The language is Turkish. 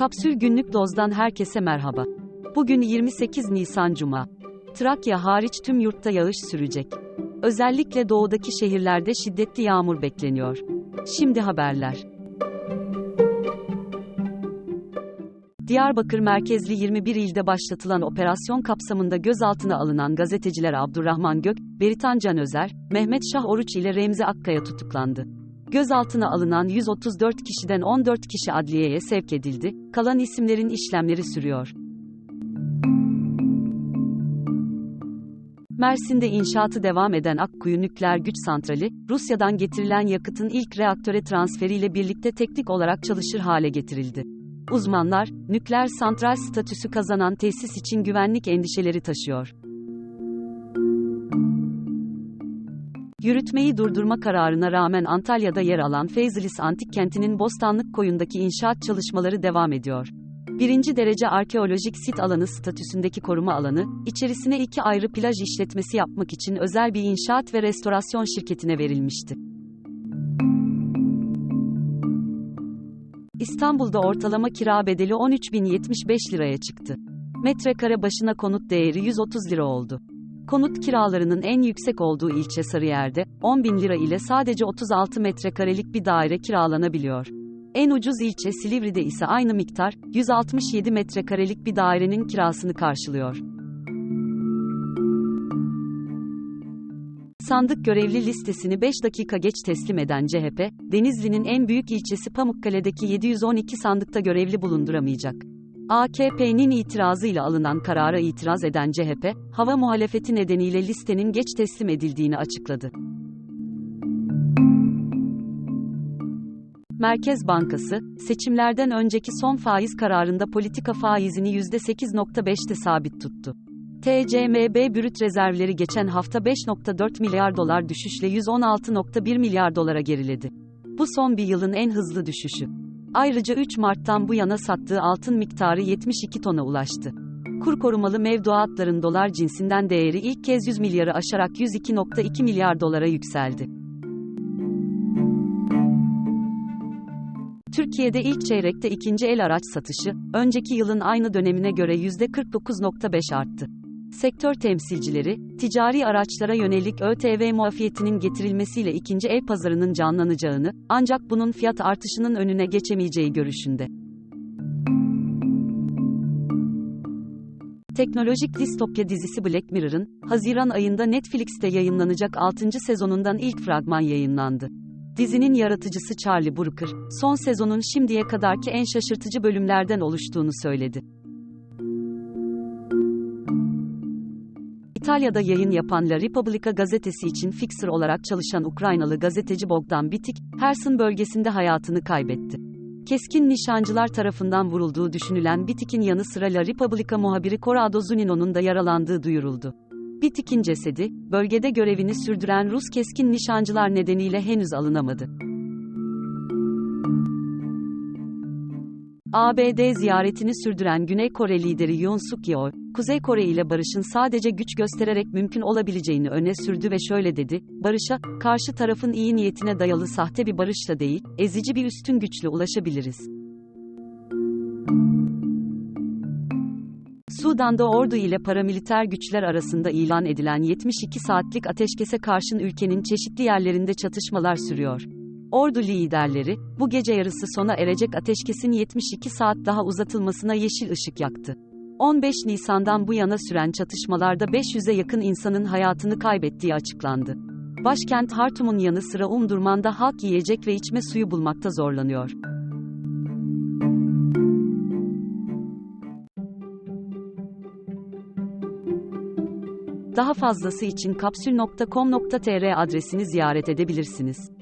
Kapsül Günlük Doz'dan herkese merhaba. Bugün 28 Nisan Cuma. Trakya hariç tüm yurtta yağış sürecek. Özellikle doğudaki şehirlerde şiddetli yağmur bekleniyor. Şimdi haberler. Diyarbakır merkezli 21 ilde başlatılan operasyon kapsamında gözaltına alınan gazeteciler Abdurrahman Gök, Beritan Canözer, Mehmet Şah Oruç ile Remzi Akkaya tutuklandı. Gözaltına alınan 134 kişiden 14 kişi adliyeye sevk edildi, kalan isimlerin işlemleri sürüyor. Mersin'de inşaatı devam eden Akkuyu Nükleer Güç Santrali, Rusya'dan getirilen yakıtın ilk reaktöre transferiyle birlikte teknik olarak çalışır hale getirildi. Uzmanlar, nükleer santral statüsü kazanan tesis için güvenlik endişeleri taşıyor. Yürütmeyi durdurma kararına rağmen Antalya'da yer alan Feyzilis Antik Kenti'nin Bostanlık Koyun'daki inşaat çalışmaları devam ediyor. Birinci derece arkeolojik sit alanı statüsündeki koruma alanı, içerisine iki ayrı plaj işletmesi yapmak için özel bir inşaat ve restorasyon şirketine verilmişti. İstanbul'da ortalama kira bedeli 13.075 liraya çıktı. Metrekare başına konut değeri 130 lira oldu. Konut kiralarının en yüksek olduğu ilçe Sarıyer'de, 10 bin lira ile sadece 36 metrekarelik bir daire kiralanabiliyor. En ucuz ilçe Silivri'de ise aynı miktar, 167 metrekarelik bir dairenin kirasını karşılıyor. Sandık görevli listesini 5 dakika geç teslim eden CHP, Denizli'nin en büyük ilçesi Pamukkale'deki 712 sandıkta görevli bulunduramayacak. AKP'nin itirazıyla alınan karara itiraz eden CHP, hava muhalefeti nedeniyle listenin geç teslim edildiğini açıkladı. Merkez Bankası, seçimlerden önceki son faiz kararında politika faizini %8.5'te sabit tuttu. TCMB brüt rezervleri geçen hafta 5.4 milyar dolar düşüşle 116.1 milyar dolara geriledi. Bu son bir yılın en hızlı düşüşü. Ayrıca 3 Mart'tan bu yana sattığı altın miktarı 72 tona ulaştı. Kur korumalı mevduatların dolar cinsinden değeri ilk kez 100 milyarı aşarak 102.2 milyar dolara yükseldi. Türkiye'de ilk çeyrekte ikinci el araç satışı, önceki yılın aynı dönemine göre %49.5 arttı. Sektör temsilcileri, ticari araçlara yönelik ÖTV muafiyetinin getirilmesiyle ikinci el pazarının canlanacağını, ancak bunun fiyat artışının önüne geçemeyeceği görüşünde. Teknolojik distopya dizisi Black Mirror'ın, Haziran ayında Netflix'te yayınlanacak 6. sezonundan ilk fragman yayınlandı. Dizinin yaratıcısı Charlie Brooker, son sezonun şimdiye kadarki en şaşırtıcı bölümlerden oluştuğunu söyledi. İtalya'da yayın yapan La Repubblica gazetesi için fixer olarak çalışan Ukraynalı gazeteci Bogdan Bitik, Herson bölgesinde hayatını kaybetti. Keskin nişancılar tarafından vurulduğu düşünülen Bitik'in yanı sıra La Repubblica muhabiri Corrado Zunino'nun da yaralandığı duyuruldu. Bitik'in cesedi, bölgede görevini sürdüren Rus keskin nişancılar nedeniyle henüz alınamadı. ABD ziyaretini sürdüren Güney Kore lideri Yoon Suk Yeol, Kuzey Kore ile barışın sadece güç göstererek mümkün olabileceğini öne sürdü ve şöyle dedi, barışa, karşı tarafın iyi niyetine dayalı sahte bir barışla değil, ezici bir üstün güçle ulaşabiliriz. Sudan'da ordu ile paramiliter güçler arasında ilan edilen 72 saatlik ateşkese karşın ülkenin çeşitli yerlerinde çatışmalar sürüyor. Ordu liderleri, bu gece yarısı sona erecek ateşkesin 72 saat daha uzatılmasına yeşil ışık yaktı. 15 Nisan'dan bu yana süren çatışmalarda 500'e yakın insanın hayatını kaybettiği açıklandı. Başkent Hartum'un yanı sıra Umdurman'da halk yiyecek ve içme suyu bulmakta zorlanıyor. Daha fazlası için kapsül.com.tr adresini ziyaret edebilirsiniz.